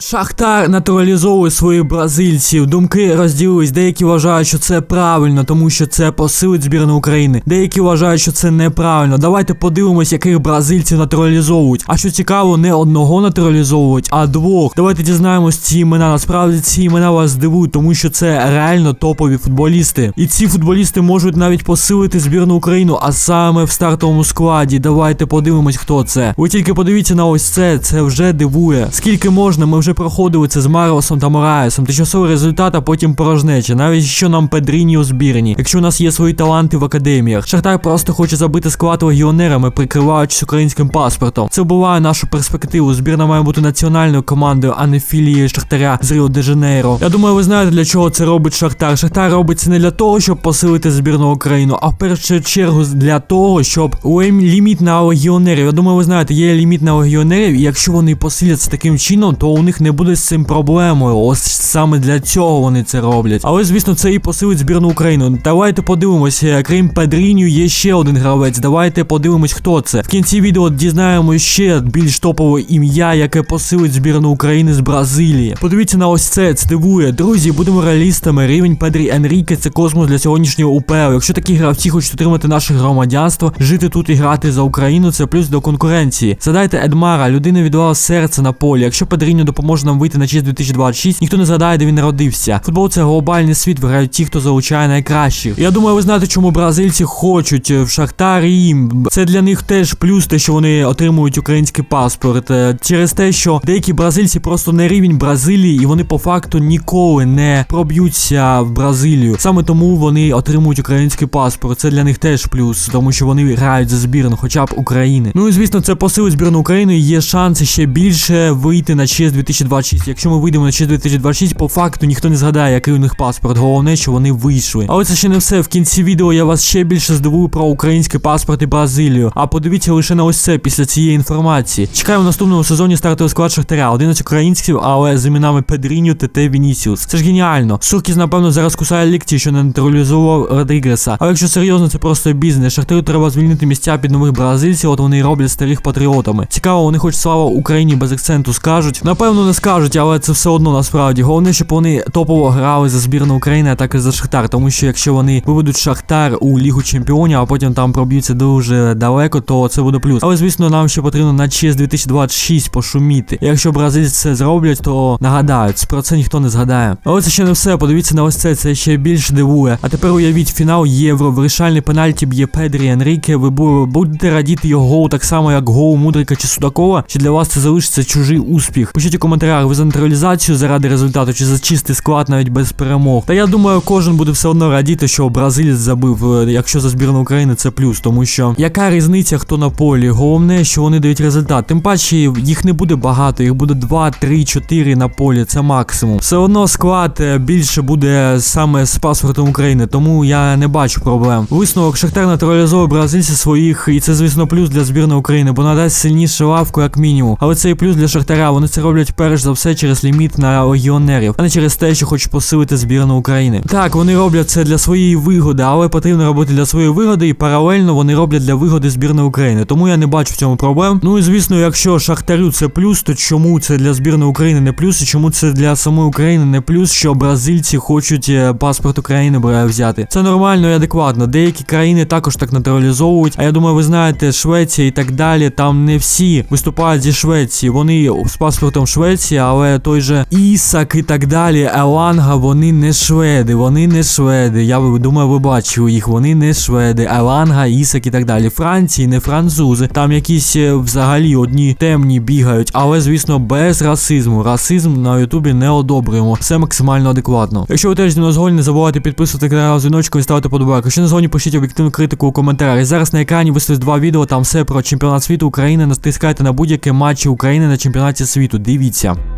Шахтар натуралізовує своїх бразильців. Думки розділились. Деякі вважають, що це правильно, тому що це посилить збірну України. Деякі вважають, що це неправильно. Давайте подивимось, яких бразильців натуралізовують. А що цікаво, не одного натуралізовують, а двох. Давайте дізнаємось ці імена. Насправді ці імена вас здивують, тому що це реально топові футболісти. І ці футболісти можуть навіть посилити збірну Україну, а саме в стартовому складі. Давайте подивимось, хто це. Ви тільки подивіться на ось це. Це вже дивує. Скільки можна, ми вже проходили це з Маросом та Мораєсом. Тимчасовий результат, а потім порожнеча. Навіть що нам Педріні у збірні, якщо у нас є свої таланти в академіях. Шахтар просто хоче забити склад легіонерами, прикриваючись українським паспортом. Це вбиває нашу перспективу. Збірна має бути національною командою, а не філією Шахтаря з Ріо де Жанейро. Я думаю, ви знаєте для чого це робить Шахтар. Шахтар робить це не для того, щоб посилити збірну Україну, а в першу чергу для того, щоб лем- ліміт на легіонерів. Я думаю, ви знаєте, є ліміт на легіонерів, і якщо вони посиляться таким чином, то у них не буде з цим проблемою. Ось саме для цього вони це роблять. Але звісно, це і посилить збірну Україну. Давайте подивимося, крім Педріню, є ще один гравець. Давайте подивимось, хто це. В кінці відео дізнаємось ще більш топове ім'я, яке посилить збірну України з Бразилії. Подивіться на ось це, це дивує. Друзі, будемо реалістами. Рівень Педрі Енріке це космос для сьогоднішнього УПЛ. Якщо такі гравці хочуть отримати наше громадянство, жити тут і грати за Україну, це плюс до конкуренції. Задайте Едмара, людина віддала серце на полі. Якщо Педріньо допоможе нам вийти на честь 2026, ніхто не згадає, де він народився. Футбол це глобальний світ, виграють ті, хто залучає найкращих. Я думаю, ви знаєте, чому бразильці хочуть е, в Шахтар їм. Це для них теж плюс, те, що вони отримують український паспорт. Е, Через те, що деякі бразильці просто не рівень Бразилії, і вони по факту ніколи не проб'ються в Бразилію. Саме тому вони отримують український паспорт. Це для них теж плюс, тому що вони грають за збірну, хоча б України. Ну і звісно, це посилить збірну України. Є шанси ще більше вийти на честь 2026. Якщо ми вийдемо на честь 2026, по факту ніхто не згадає, який у них паспорт. Головне, що вони вийшли. Але це ще не все. В кінці відео я вас ще більше здивую про український паспорт і Бразилію. А подивіться лише на ось це після цієї інформації. Чекаємо в наступному сезоні стартовий склад Шахтаря. 11 українців, але з іменами Педріньо, ТТ, Вінісіус. Це ж геніально. Суркіс, напевно, зараз кусає лікті, що не нейтралізував Родрігеса. Але якщо серйозно, це просто бізнес. Шахтарю треба звільнити місця під нових бразильців, от вони роблять старих патріотами. Цікаво, вони хоч слава Україні без акценту скажуть. Напевно, не скажуть, але це все одно насправді. Головне, щоб вони топово грали за збірну України, а так і за Шахтар. Тому що якщо вони виведуть Шахтар у Лігу Чемпіонів, а потім там проб'ються дуже далеко, то це буде плюс. Але звісно, нам ще потрібно на ЧС 2026 пошуміти. Якщо бразильці це зроблять, то нагадають, про це ніхто не згадає. Але це ще не все. Подивіться на ось це, це ще більше дивує. А тепер уявіть фінал євро. Вирішальний пенальті б'є Педрі Енріке. Ви будете радіти його так само, як голу Мудрика чи Судакова? Чи для вас це залишиться чужий успіх? Пишіть у коментарях, ви за нейтралізацію заради результату, чи за чистий склад навіть без перемог. Та я думаю, кожен буде все одно радіти, що бразилець забив. е, Якщо за збірну України це плюс, тому що яка різниця, хто на полі? Головне, що вони дають результат. Тим паче їх не буде багато, їх буде 2, 3, 4 на полі. Це максимум. Все одно склад е, більше буде саме з паспортом України, тому я не бачу проблем. Висновок Шахтар натуралізує бразильців своїх, і це, звісно, плюс для збірної України, бо надасть сильніше лавку, як мінімум. Але це і плюс для Шахтаря. Вони це роблять перш за все через ліміт на легіонерів, а не через те, що хочуть посилити збірну України. Так, вони роблять це для своєї вигоди, але потрібно робити для своєї вигоди, і паралельно вони роблять для вигоди збірної України. Тому я не бачу в цьому проблем. Ну і звісно, якщо Шахтарю це плюс, то чому це для збірної України не плюс, і чому це для самої України не плюс, що бразильці хочуть е, паспорт України взяти? Це нормально і адекватно. Деякі країни також так натуралізовують. А я думаю, ви знаєте, Швеція і так далі. Там не всі виступають зі Швеції. Вони з паспортом Швеції, але той же Ісак і так далі, Еланга, вони не шведи, вони не шведи. Я думаю, ви бачили їх. Вони не шведи. Еланга, Ісак і так далі. Франції не французи. Там якісь е, взагалі одні темні бігають, але звісно без расизму. Расизм на Ютубі не одобрюємо. Все максимально адекватно. Якщо ви теж зі мною не забувайте підписувати канал дзвіночку і ставити подобайку. Якщо не згодні, пишіть об'єктивну критику у коментарях. Зараз на екрані висвітлить два відео. Там все про чемпіонат світу України. Натискайте на будь-які матчі України на чемпіонаті світу. Дивіться.